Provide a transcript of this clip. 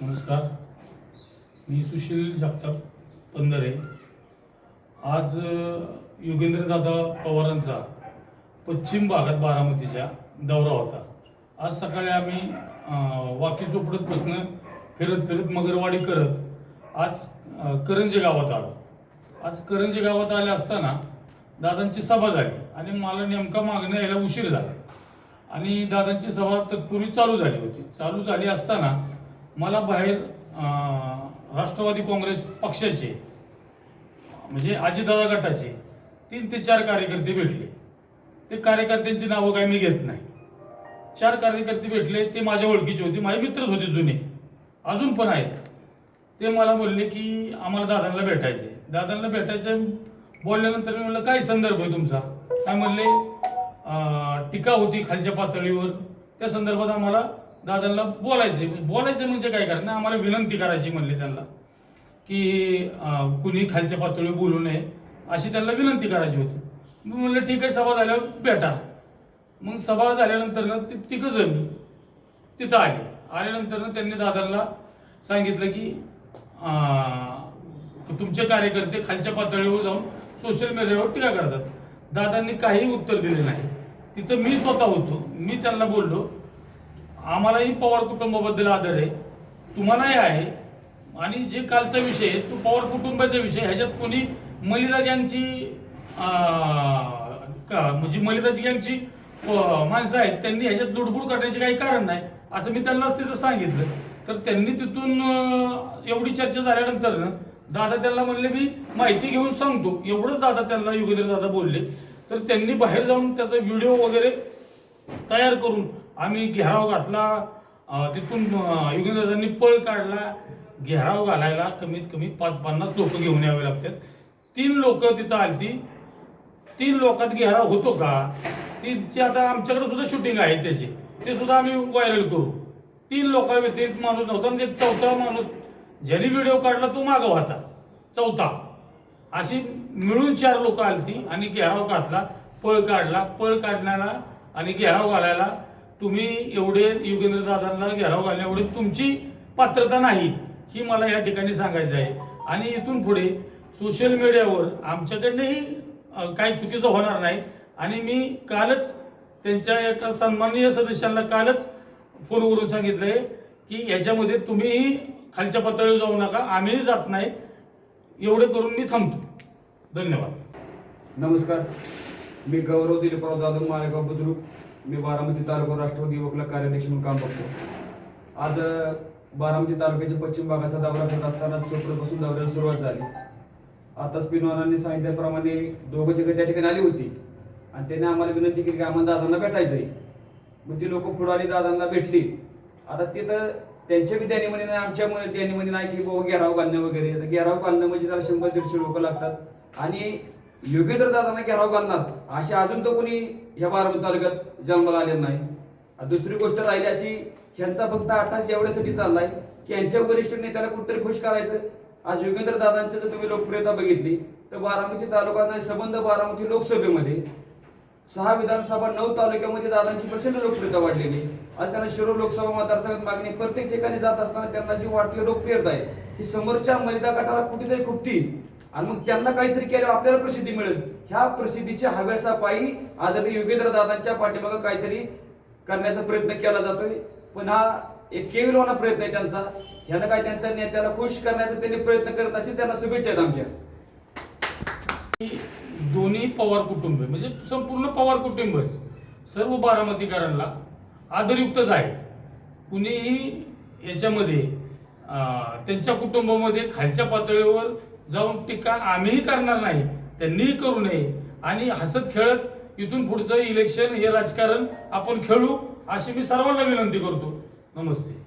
नमस्कार. मी सुशील जगताप पंधरे. आज योगेंद्रदादा पवारांचा पश्चिम भागात बारामतीच्या दौरा होता. आज सकाळी आम्ही वाकी वाकी बसणं फिरत फिरत मगरवाडी करत आज करंजे गावात आलो. आज करंजे गावात आले असताना दादांची सभा झाली आणि मला नेमका मागणं यायला उशीर झाला. आणि दादांची सभा तत्पूर्वी चालू झाली होती. चालू झाली असताना मला बाहेर राष्ट्रवादी काँग्रेस पक्षाचे म्हणजे आजीदादा गटाचे तीन ते चार कार्यकर्ते भेटले. ते कार्यकर्त्यांची नावं काही मी घेत नाही. चार कार्यकर्ते भेटले ते माझ्या ओळखीचे होते माझे मित्रच होते जुने अजून पण आहेत. ते मला बोलले की आम्हाला दादांना भेटायचे दादांना भेटायचं बोलल्यानंतर मी म्हणलं काय संदर्भ आहे तुमचा? काय म्हणले टीका होती खालच्या पातळीवर. त्या संदर्भात आम्हाला दादांना बोलायचे बोलायचं म्हणजे काय कारण आम्हाला विनंती करायची म्हणले त्यांना की कुणी खालच्या पातळीवर बोलू नये अशी त्यांना विनंती करायची होती. मी म्हणलं ठीक आहे सभा झाल्यावर भेटा. मग सभा झाल्यानंतर ना ते तिघं जण तिथं आले. आल्यानंतर ना त्यांनी दादांना सांगितलं की की तुमचे कार्यकर्ते खालच्या पातळीवर जाऊन सोशल मीडियावर टीका करतात. दादांनी काही उत्तर दिले नाही. तिथं मी स्वतः होतो. मी त्यांना बोललो आम्हालाही पवार कुटुंबाबद्दल आदर आहे. तुम्हालाही आहे. आणि जे कालचा विषय आहे तो पवार कुटुंबाचा विषय ह्याच्यात कोणी मलिदा गँगची का म्हणजे मलिदाची गँगची माणसं आहेत त्यांनी ह्याच्यात लुडबुड करण्याचे काही कारण नाही असं मी त्यांनाच तिथं सांगितलं. तर त्यांनी तिथून एवढी चर्चा झाल्यानंतर दादा त्यांना म्हणले मी माहिती घेऊन सांगतो. एवढंच दादा त्यांना योगेंद्र दादा बोलले. तर त्यांनी बाहेर जाऊन त्याचा व्हिडिओ वगैरे तयार करून आम्ही घेराव घातला तिथून युगेंद्रजांनी पळ काढला. घेराव घालायला कमीत कमी पाच पन्नास लोक घेऊन यावे लागतात. तीन लोक तिथं आलती. तीन लोकात घेराव होतो का? तीनचे आता आमच्याकडे सुद्धा शूटिंग आहे त्याची. ते सुद्धा आम्ही व्हायरल करू. तीन लोकांव्यतिरिक्त माणूस नव्हता आणि एक चौथा माणूस. ज्यांनी व्हिडिओ काढला तो मागं होता. चौथा. अशी मिळून चार लोक आलती आणि घेराव घातला पळ काढला. पळ काढण्याला आणि घेराव घालायला तुम्ही एवढे युगेंद्र दादांना घेराव घालण्या एवढी तुमची पात्रता नाही ही मला या ठिकाणी सांगायचं आहे. आणि इथून पुढे सोशल मीडियावर आमच्याकडनंही काही चुकीचं होणार नाही. आणि मी कालच त्यांच्या एका सन्माननीय सदस्यांना कालच फोनवरून सांगितलं आहे की याच्यामध्ये तुम्हीही खालच्या पातळीवर जाऊ नका आम्हीही जात नाही. एवढे करून मी थांबतो. धन्यवाद. नमस्कार. मी गौरव दिलीपराव जाधव मालेगाव बुद्रुक. मी बारामती तालुका राष्ट्रवादी युवकला कार्याध्यक्ष म्हणून काम करतो आज बारामती तालुक्याच्या पश्चिम भागाचा दौरा करत असताना चोपडपासून दौऱ्याला सुरुवात झाली. आताच स्पिनवानांनी सांगितल्याप्रमाणे दोघं तिकडे त्या ठिकाणी आली होती. आणि त्याने आम्हाला विनंती केली की आम्हाला दादांना भेटायचंय. मग ती लोक पुढं आली दादांना भेटली. आता तिथं त्यांच्या बी त्यांनी म्हणे नाही आमच्या त्यांनी म्हणे नाही की बाबा घेराव घालणं वगैरे. आता घेराव घालणं म्हणजे त्याला शंभर दीडशे लोक लागतात. आणि योगेंद्र दादांना घेराव घालणार? असे अजून तर कोणी या बारामती तालुक्यात जन्माला आले नाही. दुसरी गोष्ट राहिली अशी ह्यांचा फक्त अट्टास एवढ्यासाठी चाललाय की यांच्या वरिष्ठ नेत्याला कुठतरी खुश करायचं. आज योगेंद्र दादांची जर तुम्ही लोकप्रियता बघितली तर बारामती तालुका संबंध बारामती लोकसभेमध्ये सहा विधानसभा नऊ तालुक्यामध्ये दादांची प्रचंड लोकप्रियता वाढलेली. आहे. आज त्यांना शिरूर लोकसभा मतदारसंघात मागणी प्रत्येक ठिकाणी जात असताना त्यांना जी वाटती लोकप्रियता आहे ही समोरच्या मलिदा गटाला कुठेतरी खुपती. आणि मग त्यांना काहीतरी केलं आपल्याला प्रसिद्धी मिळेल. ह्या प्रसिद्धीच्या हव्यासापायी आदरणीय योगेंद्र दादांच्या पाठीमागं काहीतरी करण्याचा प्रयत्न केला जातोय. पण हा एक केविलवाना प्रयत्न आहे त्यांचा. ह्यानं काय त्यांच्या नेत्याला खुश करण्याचा त्यांनी प्रयत्न करत असेल त्यांना शुभेच्छा आहेत आमच्या. दोन्ही पवार कुटुंब म्हणजे संपूर्ण पवार कुटुंबच सर्व बारामतीकरांना आदरयुक्तच आहेत कुणीही याच्यामध्ये त्यांच्या कुटुंबामध्ये खालच्या पातळीवर जाऊन टीका आम्हीही करणार नाही त्यांनीही करू नये. आणि हसत खेळत इथून पुढचं इलेक्शन हे राजकारण आपण खेळू अशी मी सर्वांना विनंती करतो. नमस्ते.